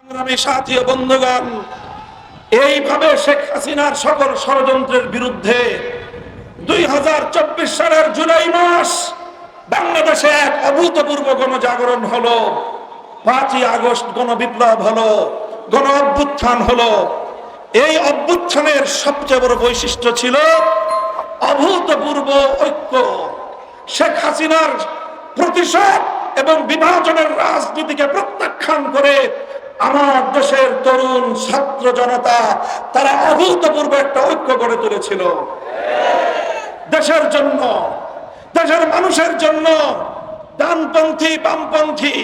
সংগ্রামী সাথী ও বন্ধুগণ এইভাবে শেখ হাসিনার সকল ষড়যন্ত্রের বিরুদ্ধে দুই হাজার চব্বিশ সালের জুলাই মাস বাংলাদেশে এক অভূতপূর্ব গণজাগরণ হলো, পাঁচই আগস্ট গণবিপ্লব হলো গণ অভ্যুত্থান হলো। এই অভ্যুত্থানের সবচেয়ে বড় বৈশিষ্ট্য ছিল অভূতপূর্ব ঐক্য। শেখ হাসিনার প্রতিশোধ এবং বিভাজনের রাজনীতিকে প্রত্যাখ্যান করে আমার দেশের তরুণ ছাত্র জনতা, তারা অভূতপূর্ব একটা ঐক্য গড়ে তুলেছিল। দেশের জন্য, দেশের মানুষের জন্য ডানপন্থী, বামপন্থী,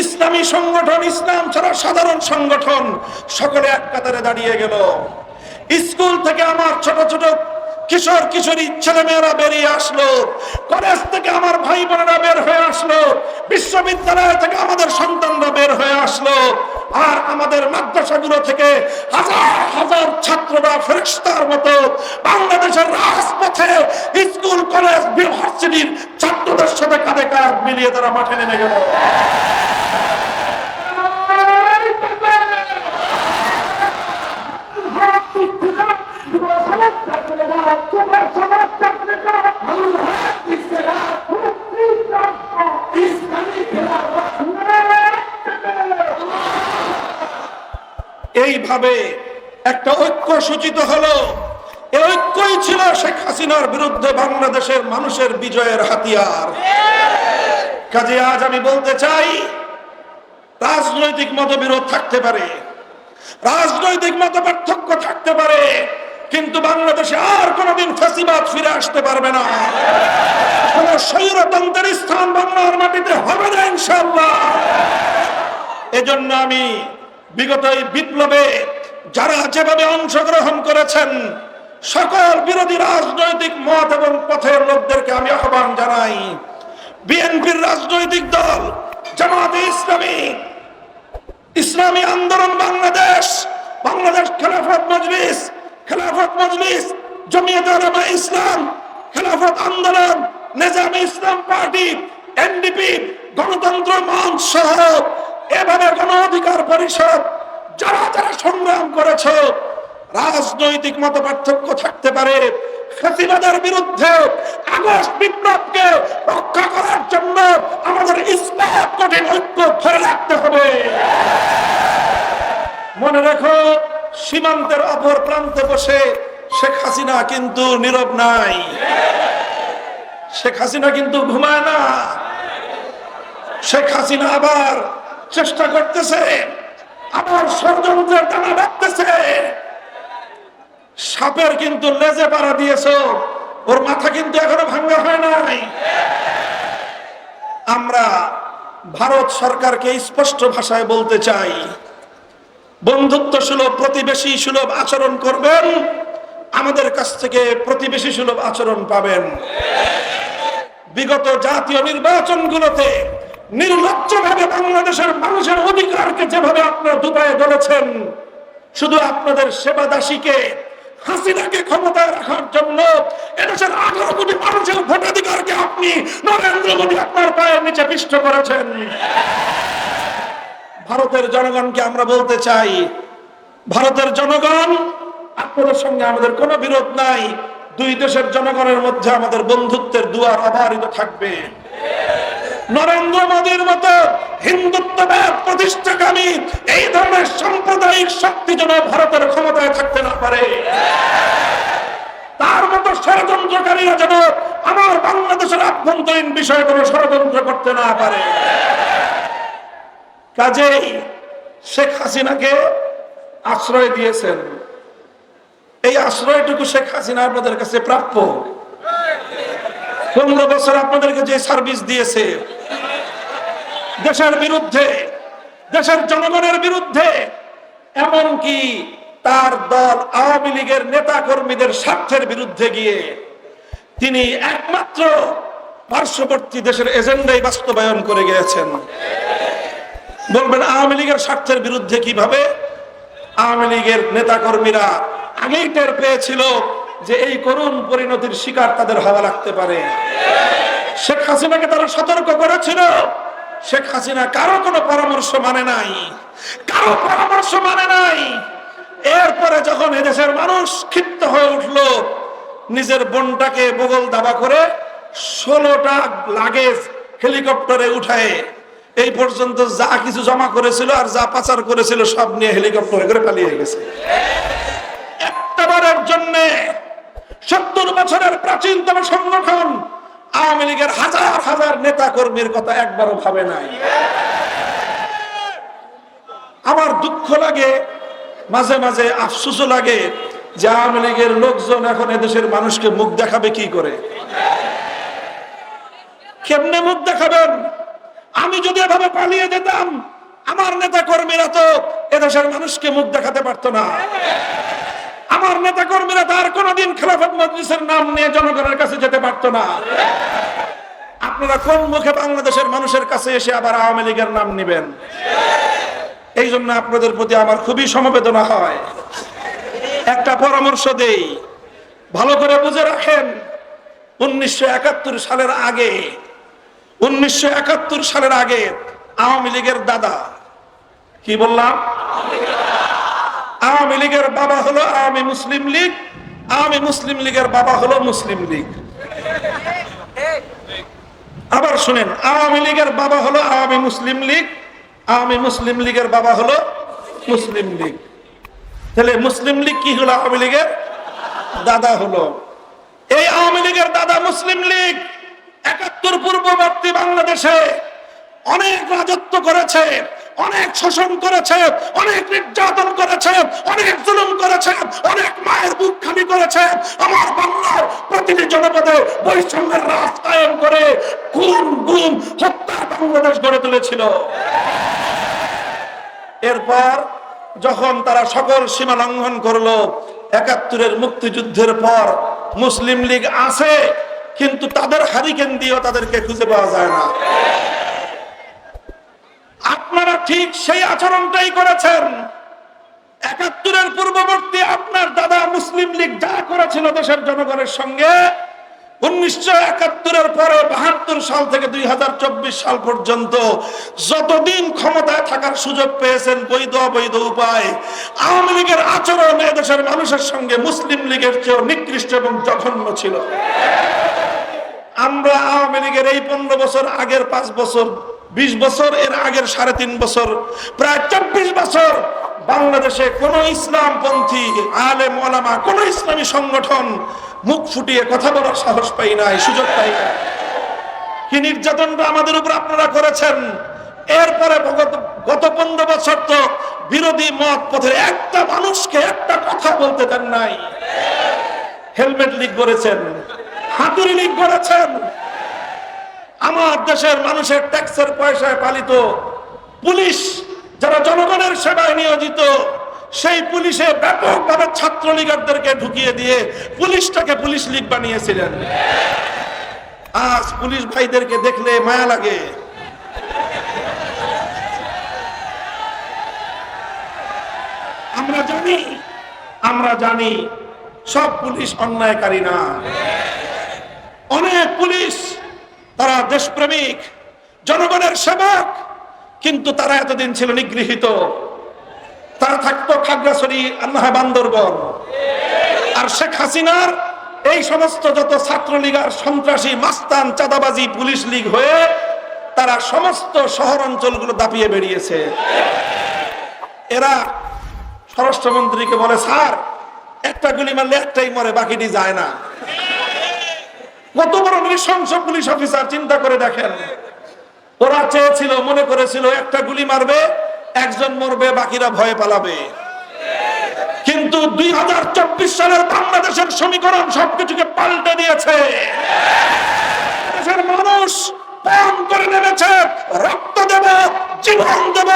ইসলামী সংগঠন, ইসলাম ছাড়া সাধারণ সংগঠন সকলে এক কাতারে দাঁড়িয়ে গেল। স্কুল থেকে আমার ছোট ছোট কিশোর কিশোরী ছেলে মেয়েরা বেরিয়ে আসলো। কলেজ থেকে আমার ভাই বোনেরা বের হয়ে আসলো। বিশ্ববিদ্যালয় থেকে আমাদের সন্তানরা বের হয়ে আসলো। আর আমাদের মাদ্রাসাগুলো থেকে হাজার হাজার ছাত্ররা ফেরেস্তার মতো বাংলাদেশের রাজপথে স্কুল, কলেজ, ইউনিভার্সিটির ছাত্রদের সাথে কাঁধে কাঁধ মিলিয়ে তারা মাঠে নেমে গেল। এইভাবে একটা ঐক্য সূচিত হলো। এই ঐক্যই ছিল শেখ হাসিনার বিরুদ্ধে বাংলাদেশের মানুষের বিজয়ের হাতিয়ার। কাজে আজ আমি বলতে চাই, রাজনৈতিক মতবিরোধ থাকতে পারে। রাজনৈতিক মত পার্থক্য থাকতে পারে। কিন্তু বাংলাদেশে আর কোনোদিন ফাঁসিবাদ ফিরে আসতে পারবে না। কোন স্বৈরতন্ত্রের স্থান বাংলার মাটিতে হবে না ইনশাল্লাহ এজন্য আমি বিগত এই বিপ্লবে যারা যেভাবে অংশগ্রহণ করেছেন, সকল বিরোধী রাজনৈতিক মত এবং পথের লোকদেরকে আমি আহ্বান জানাই, বিএনপির রাজনৈতিক দল, জামাতে ইসলামী ইসলামী আন্দোলন বাংলাদেশ বাংলাদেশ খেলাফত মজলিস খেলাফত মজলিস জমিয়ত ইসলাম, খেলাফত আন্দোলন, নিজামী ইসলাম পার্টি, এনডিপি, গণতন্ত্র মঞ্চ সহ এভাবে গণ অধিকার পরিষদ, যারা যারা সংগ্রাম করেছে, রাজনৈতিক মত পার্থক্য থাকতে পারে, ফেসিবাদের বিরুদ্ধে আগস্ট বিপ্লবকে রক্ষা করার জন্য আমাদের ইসলাম কঠিন ঐক্য ধরে রাখতে হবে। মনে রেখো সীমান্তের অপর প্রান্তে বসে শেখ হাসিনা কিন্তু নীরব নাই। শেখ হাসিনা কিন্তু ঘুমায় না। শেখ হাসিনা আবার চেষ্টা করতেছে, আবার ষড়যন্ত্রের টানা বাঁধতেছে। সাপের কিন্তু লেজে পাড়া দিয়েছ, ওর মাথা কিন্তু এখনও ভাঙ্গা হয় নাই। আমরা ভারত সরকারকে স্পষ্ট ভাষায় বলতে চাই বন্ধুত্ব সুলভ, প্রতিবেশী সুলভ আচরণ করবেন। আমাদের কাছ থেকে প্রতিবেশী সুলভ আচরণ পাবেন। বিগত জাতীয় নির্বাচনগুলোতে নির্লজ্জভাবে বাংলাদেশের মানুষের অধিকারকে যেভাবে আপনারা দুপায়ে ধরেছেন, শুধু আপনাদের সেবা দাসীকে, হাসিনাকে ক্ষমতায় রাখার জন্য এদেশের আঠারো কোটি মানুষের ভোটাধিকারকে আপনি নরেন্দ্র মোদী আপনার পায়ের নিচে পিষ্ট করেছেন। ভারতের জনগণকে আমরা বলতে চাই, ভারতের জনগণ, আপনাদের সঙ্গে আমাদের কোনো বিরোধ নাই, দুই দেশের জনগণের মধ্যে আমাদের বন্ধুত্বের দুয়ার অবারিত থাকবে। নরেন্দ্র মোদীর মতো হিন্দুত্ববাদ প্রতিষ্ঠাকামী এই ধরনের সাম্প্রদায়িক শক্তি যেন ভারতের ক্ষমতায় থাকতে না পারে। তার মতো ষড়যন্ত্রকারীরা যেন আমার বাংলাদেশের আভ্যন্তরীণ বিষয়ে কোনো ষড়যন্ত্র করতে না পারে। কাজেই শেখ হাসিনাকে আশ্রয় দিয়েছেন। এই আশ্রয়টুকু শেখ হাসিনা আপনাদের কাছে প্রাপ্য। পনেরো বছর আপনাদেরকে যে সার্ভিস দিয়েছে, দেশের বিরুদ্ধে, দেশের জনগণের বিরুদ্ধে, এমনকি তার দল আওয়ামী লীগের নেতা কর্মীদের স্বার্থের বিরুদ্ধে গিয়ে তিনি একমাত্র পার্শ্ববর্তী দেশের এজেন্ডাই বাস্তবায়ন করে গিয়েছেন। বলবেন, আওয়ামী লীগের স্বার্থের বিরুদ্ধে কীভাবে? আওয়ামী লীগের নেতা কর্মীরা আগেই টের পেয়েছিল যে এই করুণ পরিণতির শিকার তাদের হওয়া লাগতে পারে। শেখ হাসিনাকে তারা সতর্ক করেছিল। শেখ হাসিনা কারও কোনো পরামর্শ মানে নাই। কারও পরামর্শ মানে নাই। এরপরে যখন এদেশের মানুষ ক্ষিপ্ত হয়ে উঠল, নিজের বোনটাকে বগল দাবা করে ষোলোটা লাগেজ হেলিকপ্টারে উঠায়। এই পর্যন্ত যা কিছু জমা করেছিল আর যা পাচার করেছিল সব নিয়ে হেলিকপ্টারে করে পালিয়ে গেছে। একটাবারের জন্য সত্তর বছরের প্রাচীনতম সংগঠন আওয়ামী লীগের হাজার হাজার নেতা কর্মীর কথা একবারও ভাবে নাই। আমার দুঃখ লাগে, মাঝে মাঝে আফসোসও লাগে যে আওয়ামী লীগের লোকজন এখন এদেশের মানুষকে মুখ দেখাবে কি করে? কেমনে মুখ দেখাবেন? আমি যদি এভাবে পালিয়ে যেতাম, আমার নেতা কর্মীরা তো এদেশের মানুষকে মুখ দেখাতে পারতো না। আমার নেতা কর্মীরা তার কোনোদিন খেলাফত মজলিসের নাম নিয়ে জনগণের কাছে যেতে পারতো না। আপনারা কোন মুখে বাংলাদেশের মানুষের কাছে এসে আবার আওয়ামী লীগের নাম নিবেন? এই জন্য আপনাদের প্রতি আমার খুবই সমবেদনা হয়। একটা পরামর্শ দেই, ভালো করে বুঝে রাখেন, উনিশশো একাত্তর সালের আগে উনিশশো একাত্তর সালের আগে আওয়ামী লীগের দাদা। কি বললাম? আওয়ামী লীগের বাবা হলো আওয়ামী মুসলিম লীগ, আওয়ামী মুসলিম লীগের বাবা হলো মুসলিম লীগ। আবার শুনেন, আওয়ামী লীগের বাবা হলো আওয়ামী মুসলিম লীগ, আওয়ামী মুসলিম লীগের বাবা হলো মুসলিম লীগ। তাহলে মুসলিম লীগ কি হলো আওয়ামী লীগের? দাদা হলো। এই আওয়ামী লীগের দাদা মুসলিম লীগ। একাত্তর পূর্ববর্তী বাংলাদেশে অনেক রাজত্ব করেছে, অনেক শোষণ করেছে, অনেক নির্যাতন করেছে, অনেক জুলুম করেছে, অনেক মায়ের বুক খালি করেছে। আমার বাংলার প্রতিটি জনপদে বৈষম্যের রাজ কায়েম করে খুন, গুম, হত্যার বাংলাদেশ গড়ে তুলেছিল। এরপর যখন তারা সকল সীমা লঙ্ঘন করল, একাত্তরের মুক্তিযুদ্ধের পর মুসলিম লীগ আছে কিন্তু তাদের হারিকেন দিয়েও তাদেরকে খুঁজে পাওয়া যায় না। আপনারা ঠিক সেই আচরণটাই করেছেন। একাত্তরের পূর্ববর্তী আপনার দাদা মুসলিম লীগ যা করেছিল দেশের জনগণের সঙ্গে উনিশশো একাত্তরের পরে বাহাত্তর সাল থেকে দুই বৈধ উপায়, আওয়ামী লীগের আচরণ মানুষের নিকৃষ্ট এবং জঘন্য ছিল। আমরা আওয়ামী লীগের এই পনেরো বছর আগের পাঁচ বছর, বিশ বছর, এর আগের সাড়ে তিন বছর, প্রায় চব্বিশ বছর বাংলাদেশে কোন ইসলামপন্থী, আলেম, ওলামা, কোন ইসলামী সংগঠন মুখ ফুটিয়ে কথা বলার সাহস পাই নাই, সুযোগ পাই নাই। কি নির্যাতনটা আমাদের উপর আপনারা করেছেন? এরপরে গত- পনেরো বছর তো বিরোধী মত পথের একটা মানুষকে একটা কথা বলতে দেন নাই। হেলমেট লিক করেছেন, হাতুড়ি লিক করেছেন। আমার দেশের মানুষের ট্যাক্সের পয়সায় পালিত পুলিশ, যারা জনগণের সেবায় নিয়োজিত সেই পুলিশে ব্যাপকভাবে ছাত্র লীগারদেরকে ঢুকিয়ে দিয়ে পুলিশটাকে পুলিশ লীগ বানিয়েছিলেন। আজ পুলিশ ভাইদেরকে দেখলে মায়া লাগে। আমরা জানি আমরা জানি, সব পুলিশ অন্যায়কারী না। অনেক পুলিশ তারা দেশপ্রেমিক, জনগণের সেবক, কিন্তু তারা এতদিন ছিল নিগৃহীত। তারা থাকতো খাগড়াছড়ি আল্লাহ বান্দরবন। আর শেখ হাসিনার এই সমস্ত যত ছাত্রলীগ আর সন্ত্রাসী, মাস্তান, চাঁদাবাজি, পুলিশ লীগ হয়ে তারা সমস্ত শহর অঞ্চলগুলো দাপিয়ে বেরিয়েছে। এরা স্বরাষ্ট্রমন্ত্রীকে বলে, স্যার, একটা গুলি মারলে একটাই মরে, বাকিটি যায় না। কত বড় নৃশংস পুলিশ অফিসার, চিন্তা করে দেখেন। ওরা চেয়েছিল, মনে করেছিল, একটা গুলি মারবে একজন মরবে, বাকিরা ভয়ে পালাবে। কিন্তু দুই হাজার চব্বিশ সালের বাংলাদেশের সমীকরণ সবকিছুকে পাল্টে দিয়েছে। দেশের মানুষ রক্ত দেব, জীবন দেব,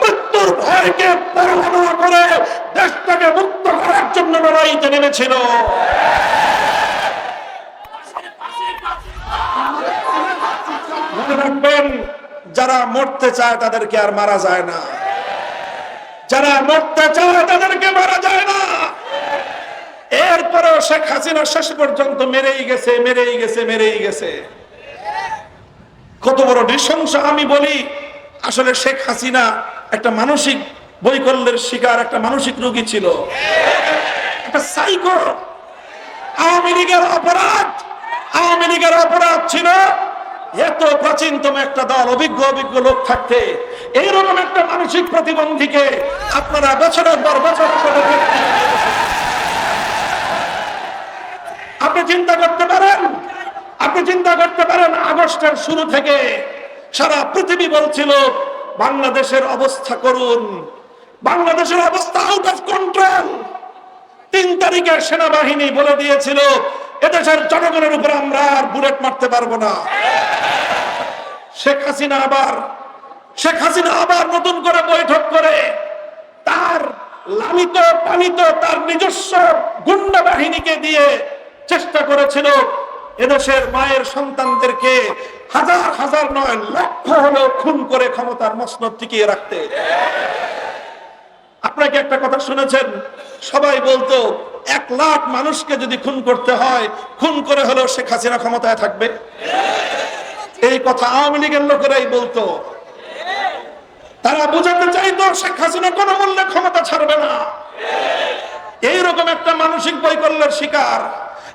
মৃত্যুর ভয়কে পরোয়া করে দেশটাকে মুক্ত করার জন্য লড়াইতে নেমেছিল। মনে রাখবেন যারা মরতে চায় তাদেরকে আর মারা যায় না। যারা মরতে চায় তাদেরকে মারা যায় না। এরপরেও শেখ হাসিনা শেষ পর্যন্ত মেরেই গেছে মেরেই গেছে মেরেই গেছে। কত বড় নৃশংস, আমি বলি, আসলে শেখ হাসিনা একটা মানসিক বৈকল্যের শিকার, একটা মানসিক রোগী ছিল। একটা সাইকো আওয়ামী লীগের অপরাধ, আওয়ামী লীগের অপরাধ ছিল এত প্রাচীনতম একটা দল, অভিজ্ঞ অভিজ্ঞ লোক থাকতে এইরকম একটা মানসিক প্রতিবন্ধীকে আপনারা বছরের পর বছর আপনি চিন্তা করতে পারেন? আপনি চিন্তা করতে পারেন, আগস্টের শুরু থেকে সারা পৃথিবী বলছিল, বাংলাদেশের অবস্থা করুন। বাংলাদেশের অবস্থা আউট অফ কন্ট্রোল তিন তারিখে সেনাবাহিনী বলে দিয়েছিল এদেশের জনগণের উপর আমরা আর বুলেট মারতে পারব না। শেখ হাসিনা আবার, শেখ হাসিনা আবার নতুন করে বৈঠক করে, তার লালিত পালিত, তার নিজস্ব গুন্ডা বাহিনীকে দিয়ে চেষ্টা করেছিল এদেশের মায়ের সন্তানদেরকে হাজার হাজার নয়, লক্ষ হলেও খুন করে ক্ষমতার মসনদ টিকিয়ে রাখতে। আপনাকে একটা কথা শুনেছেন? সবাই বলতো, এক লাখ মানুষকে যদি খুন করতে হয়, খুন করে হলেও শেখ হাসিনা ক্ষমতায় থাকবে। এই কথা আওয়ামী লীগের লোকেরাই বলতো। তারা বোঝাতে চাইতো, শেখ হাসিনা কোনো মূল্যে ক্ষমতা ছাড়বে না। এইরকম একটা মানসিক বৈকল্যের শিকার,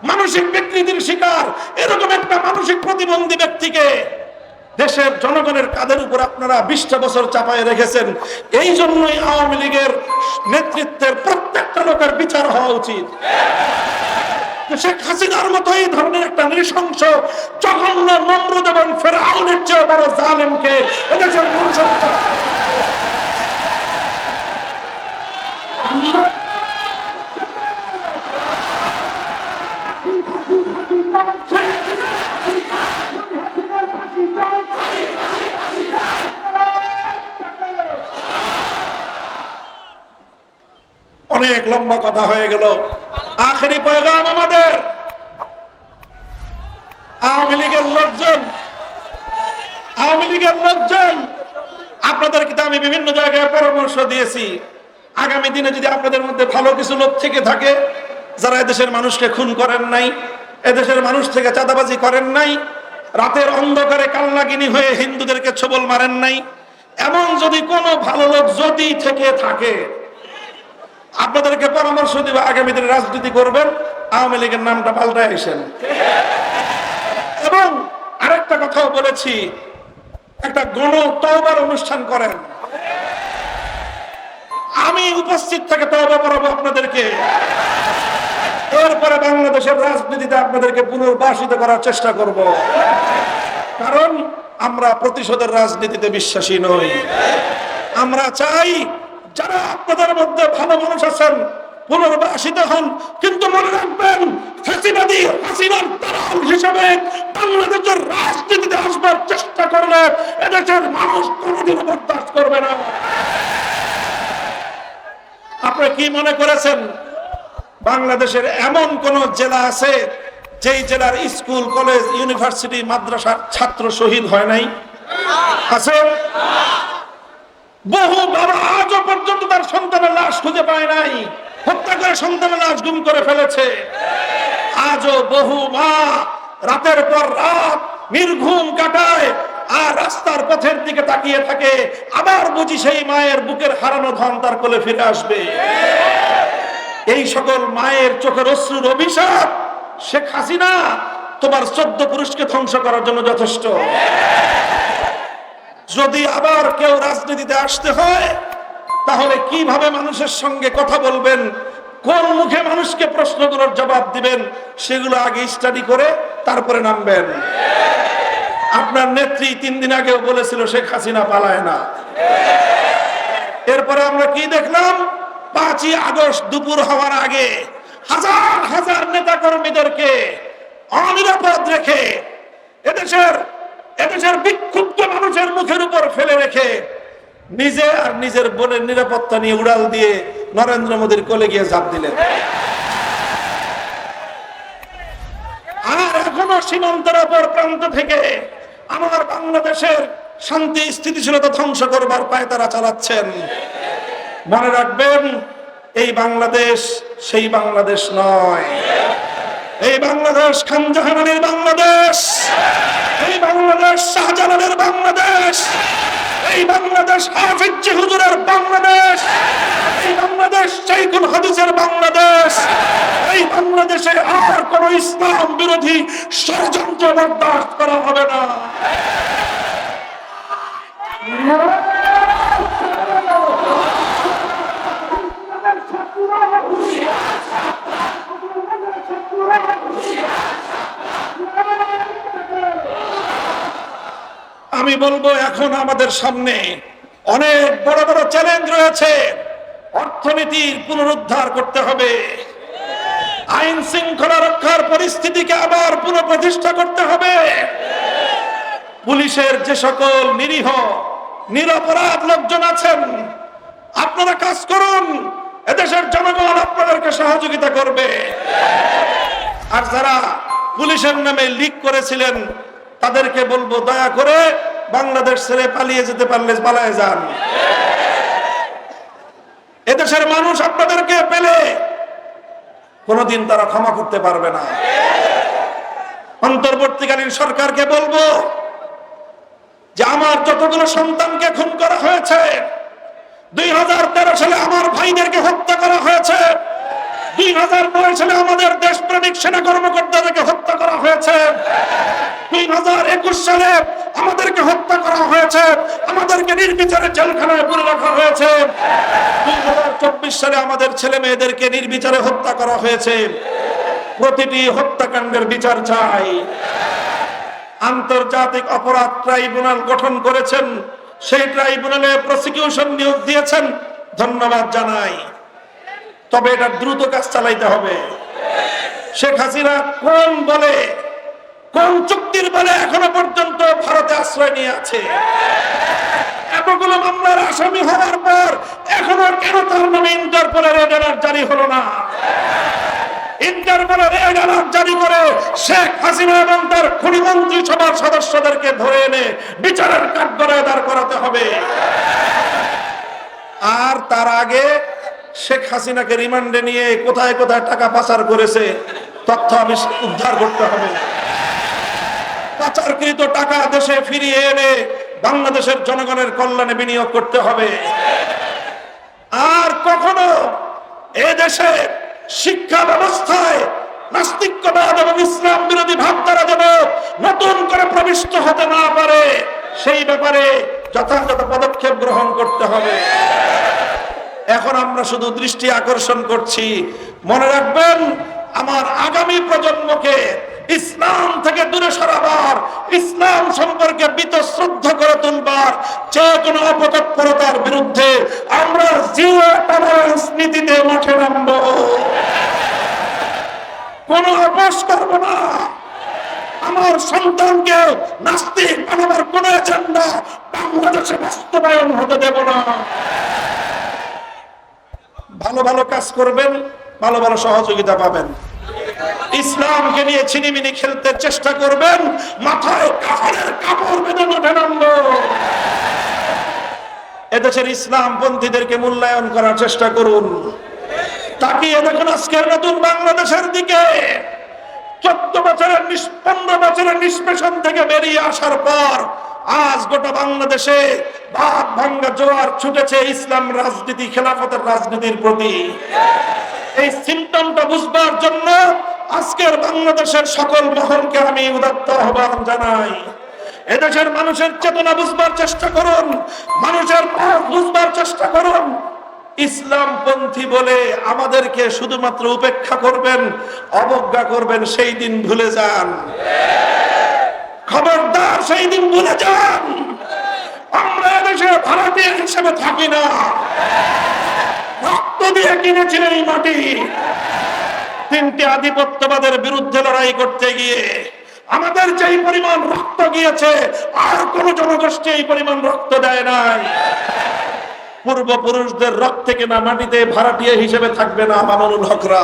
মানসিক বিকৃতির শিকার, এরকম একটা মানসিক প্রতিবন্ধী ব্যক্তিকে দেশের জনগণের কাদের উপর আপনারা বিশটা বছর চাপায় রেখেছেন। এই জন্যই আওয়ামী লীগের নেতৃত্বের প্রত্যেকটা লোকের বিচার হওয়া উচিত। শেখ হাসিনার মতো এই ধরনের একটা নৃশংস, জঘন্য, নম্রদ এবং ফেরাউনের চেয়ে বড় জালেমকে এদেশের অনেক লম্বা কথা হয়ে গেল। আখেরি পয়গাম আমাদের। আওয়ামী লীগের লোকজন, আওয়ামী লীগের লোকজন, আপনাদেরকে তো আমি বিভিন্ন জায়গায় পরামর্শ দিয়েছি। আগামী দিনে যদি আপনাদের মধ্যে ভালো কিছু লোক থেকে থাকে, যারা এদেশের মানুষকে খুন করেন নাই, এদেশের মানুষ থেকে চাঁদাবাজি করেন নাই, রাতের অন্ধকারে কালনাগিনী হয়ে হিন্দুদেরকে ছবল মারেন নাই, এমন যদি কোনো ভালো লোক যদি থেকে থাকে আপনাদেরকে পরামর্শ দিব, আগামী দিনে রাজনীতি করবেন, আওয়ামী লীগের নামটা পাল্টায় আসেন। এবং আরেকটা কথাও বলেছি, একটা গণ তওবার অনুষ্ঠান করেন। আমি উপস্থিত থেকে তওবা করাবো আপনাদেরকে। এরপরে বাংলাদেশের রাজনীতিতে আপনাদেরকে পুনর্বাসিত করার চেষ্টা করব। কারণ আমরা প্রতিশোধের রাজনীতিতে বিশ্বাসী নই। আমরা চাই যারা আপনাদের মধ্যে ভালো মানুষ আছেন, পুনর্বাসিত হন, কিন্তু মনে রাখবেন ফাঁসিবাদী হাসিনার হিসেবে বাংলাদেশের রাজনীতিতে আসবার চেষ্টা করলে এদেশের মানুষ কোনোদিন বরদাস্ত করবে না। আপনি কি মনে করেছেন, বাংলাদেশের এমন কোন জেলা আছে যেই জেলার স্কুল, কলেজ, ইউনিভার্সিটি, মাদ্রাসার ছাত্র শহীদ হয় নাই? আছে? বহু বাবা আজও পর্যন্ত তার সন্তানের লাশ খুঁজে পায় নাই। হত্যা করে সন্তানের লাশ গুম করে ফেলেছে। আজও বহু মা রাতের পর রাত নির্ঘুম কাটায় আর রাস্তার পথের দিকে তাকিয়ে থাকে। আবার বুঝি সেই মায়ের বুকের হারানো ধন তার কোলে ফিরে আসবে। এই সকল মায়ের চোখের অশ্রুর অভিশাপ শেখ হাসিনা তোমার চোদ্দ পুরুষকে ধ্বংস করার জন্য যথেষ্ট। যদি আবার কেউ রাজনীতিতে আসতে হয়, তাহলে কীভাবে মানুষের সঙ্গে কথা বলবেন? কোন মুখে মানুষকে প্রশ্নগুলোর জবাব দিবেন? সেগুলো আগে স্টাডি করে তারপরে নামবেন। আপনার নেত্রী তিন দিন আগেও বলেছিল, শেখ হাসিনা পালায় না। এরপরে আমরা কি দেখলাম? পাঁচই আগস্ট দুপুর হওয়ার আগে হাজার হাজার নেতা কর্মীদেরকে অনিরাপদ রেখে এদেশের এদেশের বিক্ষুব্ধ মানুষের মুখের উপর ফেলে রেখে নিজে আর নিজের বোনের নিরাপত্তা নিয়ে উড়াল দিয়ে নরেন্দ্র মোদীর কোলে গিয়ে ঝাঁপ দিলেন। এখনও সীমান্তের অপর প্রান্ত থেকে আমার বাংলাদেশের শান্তি, স্থিতিশীলতা ধ্বংস করবার পায় তারা চালাচ্ছেন। মনে রাখবেন, এই বাংলাদেশ সেই বাংলাদেশ নয়। এই বাংলাদেশ, খানজাহানের বাংলাদেশ। এই বাংলাদেশ, শাহজালালের বাংলাদেশ। এই বাংলাদেশ, হাফিজ হুজুরের বাংলাদেশ। এই বাংলাদেশ, শাইখুল হাদিসের বাংলাদেশ। এই বাংলাদেশে আর কোন ইসলাম বিরোধী ষড়যন্ত্র বরদাস্ত করা হবে না। আমি বলব এখন আমাদের সামনে অনেক বড় বড় চ্যালেঞ্জ রয়েছে। অর্থনীতির পুনরুদ্ধার করতে হবে। আইন শৃঙ্খলা রক্ষার পরিস্থিতিকে আবার পুনঃপ্রতিষ্ঠা করতে হবে। পুলিশের যে সকল নিরীহ, নিরপরাধ লোকজন আছেন, আপনারা কাজ করুন, এদেশের জনগণ আপনাদেরকে সহযোগিতা করবে। আর যারা পুলিশের নামে লিক করেছিলেন তাদেরকে বলব দয়া করে বাংলাদেশ ছেড়ে পালিয়ে যেতে পারলে পালায় যান। এদেশের মানুষ আপনাদেরকে পেলে কোনোদিন তারা ক্ষমা করতে পারবে না। অন্তর্বর্তীকালীন সরকারকে বলব যে আমার যতগুলো সন্তানকে খুন করা হয়েছে, দুই হাজার তেরো সালে আমার ভাইদেরকে হত্যা করা হয়েছে দুই হাজার নয় সালে আমাদের দেশপ্রেমিক সেনা কর্মকর্তাদেরকে হত্যা করা হয়েছে। দুই হাজার একুশ সালে আমাদেরকে হত্যা করা হয়েছে। আমাদেরকে নির্বিচারে জেলখানায় পুরে রাখা হয়েছে। দুই হাজার চব্বিশ সালে আমাদের ছেলে মেয়েদেরকে নির্বিচারে হত্যা করা হয়েছে। প্রতিটি হত্যাকাণ্ডের বিচার চাই। আন্তর্জাতিক অপরাধ ট্রাইব্যুনাল গঠন করেছেন। সেই ট্রাইব্যুনালে প্রসিকিউশন নিয়োগ দিয়েছেন। ধন্যবাদ জানাই। তবে এটা দ্রুত কাজ চালাইতে হবে। শেখ হাসিনা কোন বলে কোন চুক্তির বলে এখনও পর্যন্ত ভারতে আশ্রয় নিয়ে আছে? এতগুলো মামলার আসামি হওয়ার পর এখনও কেন তার নামে ইন্টারপোলের রেড জারি হলো না? ইন্টারপোলের অ্যালার্ট জারি করে শেখ হাসিনা এবং তার খুনি মন্ত্রী সভার সদস্যদেরকে ধরে এনে বিচারের কাঠগড়ায় দাঁড় করাতে হবে। আর তার আগে শেখ হাসিনাকে রিমান্ডে নিয়ে কোথায় কোথায় টাকা পাচার করেছে, তথ্য আমি উদ্ধার করতে হবে। পাচারকৃত টাকা দেশে ফিরিয়ে এনে বাংলাদেশের জনগণের কল্যাণে বিনিয়োগ করতে হবে। আর কখনো এ দেশে শিক্ষা ব্যবস্থায় নাস্তিক্যবাদ এবং ইসলাম বিরোধী ভাবধারা যেন নতুন করে প্রবিষ্ট হতে না পারে, সেই ব্যাপারে যথাযথ পদক্ষেপ গ্রহণ করতে হবে। এখন আমরা শুধু দৃষ্টি আকর্ষণ করছি। মনে রাখবেন, আমার আগামী প্রজন্মকে ইসলাম থেকে দূরে সরাবার, ইসলাম সম্পর্কে বিতশ্রদ্ধ করে তুলবার যে কোনো অপতৎপরতার বিরুদ্ধে আমরা জিরো টলারেন্স নীতিতে মাঠে নামব। কোনো আপোষ করব না। আমার সন্তানকে নাস্তিক বানাবার কোন এজেন্ডা বাংলাদেশে বাস্তবায়ন হতে দেব না। ভালো ভালো কাজ করবেন, ভালো ভালো সহযোগিতা পাবেন। ইসলামকে নিয়ে ছিনিমিনি খেলতে চেষ্টা করবেন, মাথায় কাফনের কাপড় বেঁধে মাঠে এদেশের ইসলাম পন্থীদেরকে মূল্যায়ন করার চেষ্টা করুন। তাকিয়ে দেখুন আজকের নতুন বাংলাদেশের দিকে। চোদ্দ বছরের পনেরো বছরের নিষ্পেষণ থেকে বেরিয়ে আসার পর আজ গোটা বাংলাদেশে ভাত ভাঙ্গা জোয়ার ছুটেছে ইসলাম রাজনীতি, খেলাফতের রাজনীতির প্রতি। এই সিমটমটা বুঝবার জন্য আজকের বাংলাদেশের সকল মহলকে আমি উদাত্ত আহ্বান জানাই। এদেশের মানুষের চেতনা বুঝবার চেষ্টা করুন, মানুষের বুঝবার চেষ্টা করুন। ইসলাম পন্থী বলে আমাদেরকে শুধুমাত্র উপেক্ষা করবেন, অবজ্ঞা করবেন, সেই দিন ভুলে যান। খবরদার সেই দিন ভুলে যান। আমরা এদেশে ভারতীয় হিসেবে থাকি না। রক্ত দিয়ে কিনেছিলেন এই মাটি। তিনটি আধিপত্যবাদের বিরুদ্ধে লড়াই করতে গিয়ে আমাদের যেই পরিমাণ রক্ত গিয়েছে, আর কোন জনগোষ্ঠী এই পরিমাণ রক্ত দেয় নাই। পূর্বপুরুষদের রক্তে মাটিতে ভাড়াটিয়া হিসেবে থাকবে না মামুনুল হকরা।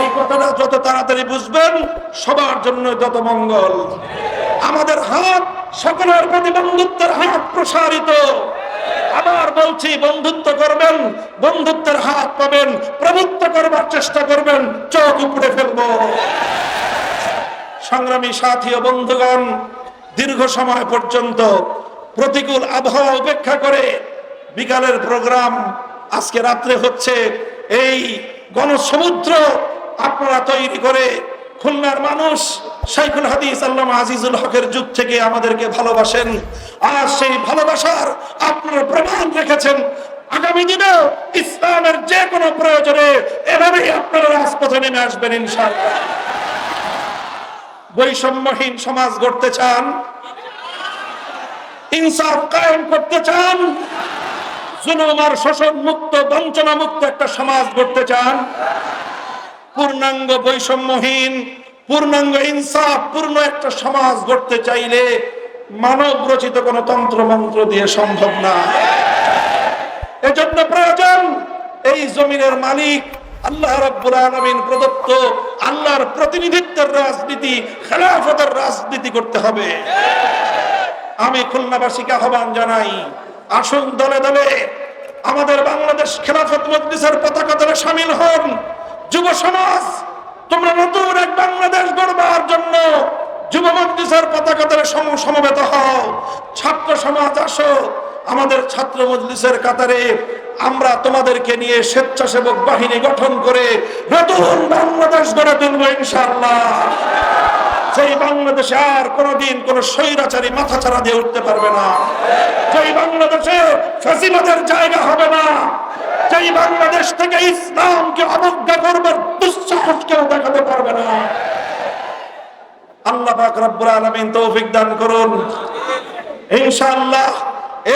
এই কথাটা যত তাড়াতাড়ি বুঝবেন, সবার জন্য যত মঙ্গল। আমাদের হাত সকলের প্রতি বন্ধুত্বের হাত প্রসারিত। আবার বলছি, বন্ধুত্ব করবেন, বন্ধুত্বের হাত পাবেন, প্রভুত্ব করবার চেষ্টা করবেন, চোখ উপড়ে ফেলব। সংগ্রামী সাথী ও বন্ধুগণ, দীর্ঘ সময় পর্যন্ত প্রতিকূল আবহাওয়া উপেক্ষা করে বিকালের প্রোগ্রাম আজকে রাত্রে হচ্ছে, এই গণসমুদ্র আপনারা তৈরি করে খুলনার মানুষ শাইখুল হাদিস আল্লামা আজিজুল হকের যুগ থেকে আমাদেরকে ভালোবাসেন। আর সেই ভালোবাসার আপনারা প্রমাণ রেখেছেন। আগামী দিনে ইসলামের যে কোনো প্রয়োজনে এভাবেই আপনারা রাজপথে নেমে আসবেন ইনশাআল্লাহ। বৈষম্যহীন সমাজ গড়তে চান, ইনসাফ কায়েম করতে চান, জুলুম আর শোষণ মুক্ত বঞ্চনা মুক্ত একটা সমাজ গড়তে চান পূর্ণাঙ্গ বৈষম্যহীন, পূর্ণাঙ্গ ইনসাফ, পূর্ণ একটা সমাজ গড়তে চাইলে মানব রচিত কোন তন্ত্র মন্ত্র দিয়ে সম্ভব না। এজন্য প্রয়োজন এই জমিনের মালিক, আল্লাহ রাব্বুল আলামিন প্রদত্ত আল্লাহর প্রতিনিধিত্বের রাজনীতি, খেলাফতের রাজনীতি করতে হবে। আমি খুলনাবাসীকে আহ্বান জানাই, আসুন দলে দলে আমাদের বাংলাদেশ খেলাফত মজলিসের পতাকা দলে সামিল হন। যুব সমাজ, তোমরা নতুন এক বাংলাদেশ গড়বার জন্য যুব মজলিসের পতাকা সম- সমবেত হও। ছাত্র সমাজ আসো, আমাদের ছাত্র মজলিসের কাতারে আমরা তোমাদেরকে নিয়ে স্বেচ্ছাসেবক বাহিনী গঠন করে নতুন বাংলাদেশ গড়ে তুলবো ইনশাআল্লাহ। সেই বাংলাদেশে আর কোনোদিন কোন স্বৈরাচারী মাথা ছাড়া দিয়ে উঠতে পারবে না। সেই বাংলাদেশে ফ্যাসিবাদের জায়গা হবে না। সেই বাংলাদেশ থেকে ইসলামকে অবজ্ঞা করবার দুঃসাহস কেউ দেখাতে পারবে না। আল্লাহ পাক রব্বুল আলামিন তৌফিক দান করুন। ইনশাআল্লাহ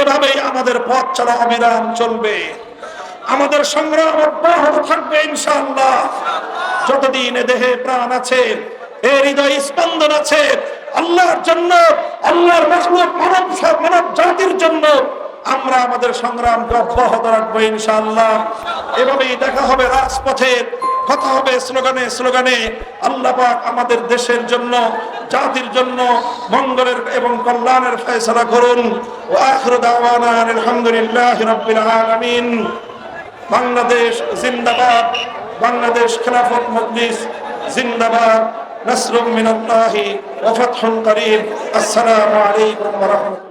এভাবেই আমাদের পথ চলা অবিরাম চলবে। আমাদের সংগ্রাম অব্যাহত থাকবে ইনশাআল্লাহ। যতদিন এ দেহে প্রাণ আছে, এ হৃদয় স্পন্দন আছে, আল্লাহর জন্য, আল্লাহর মানব মানব জাতির জন্য আমরা আমাদের সংগ্রামকে অব্যাহত রাখব ইনশাআল্লাহ। এভাবেই দেখা হবে রাজপথে, কথা হবে স্লোগানে স্লোগানে আল্লাহ আমাদের দেশের জন্য, জাতির জন্য মঙ্গলের এবং কল্যাণের ফয়সালা করুন। বাংলাদেশ জিন্দাবাদ, বাংলাদেশ খেলাফত মজলিস, জিন্দাবাদ। নাসরুম মিনাল্লাহি ওয়া ফাতহুন করিম। আসসালামু আলাইকুম ওয়া রাহমাতুল্লাহ।